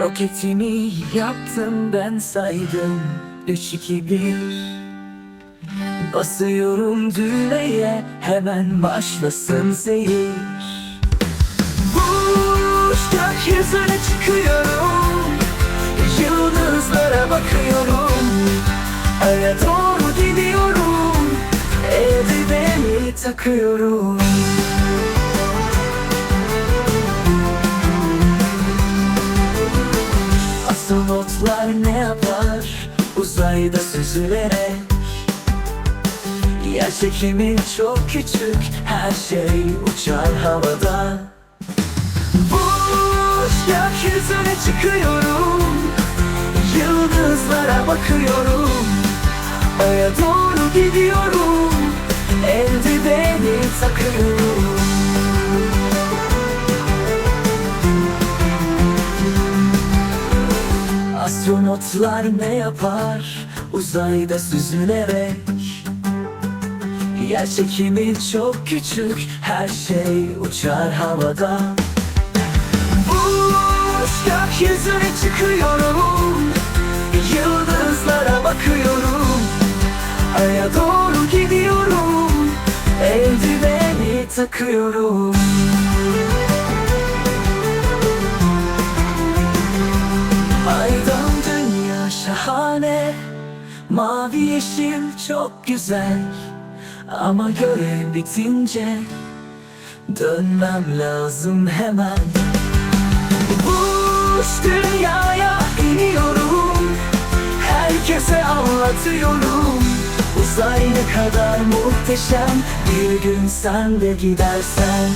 Roketimi yaptım ben saydım. Üç, iki, bir. Basıyorum düğmeye Hemen başlasın seyir Buş gökyüzüne çıkıyorum. Yıldızlara bakıyorum. Aya doğru gidiyorum Eldiveni takıyorum uzayda süzülerek. Yer çekimi çok küçük her şey uçar havada. Boş gökyüzüne çıkıyorum Yıldızlara bakıyorum. Aya doğru gidiyorum Eldiveni takıyorum Astronotlar ne yapar? Uzayda süzülerek. Yer çok küçük her şey uçar havada Uç gökyüzüne çıkıyorum. Yıldızlara bakıyorum. Aya doğru gidiyorum. Eldiveni takıyorum Mavi yeşil çok güzel Ama görev bitince Dönmem lazım hemen. Buş dünyaya iniyorum Herkese anlatıyorum. Uzay ne kadar muhteşem Bir gün sen de gidersen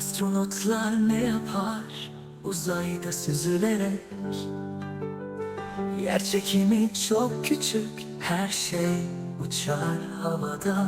Astronotlar ne yapar uzayda süzülerek? Yer çekimi çok küçük her şey uçar havada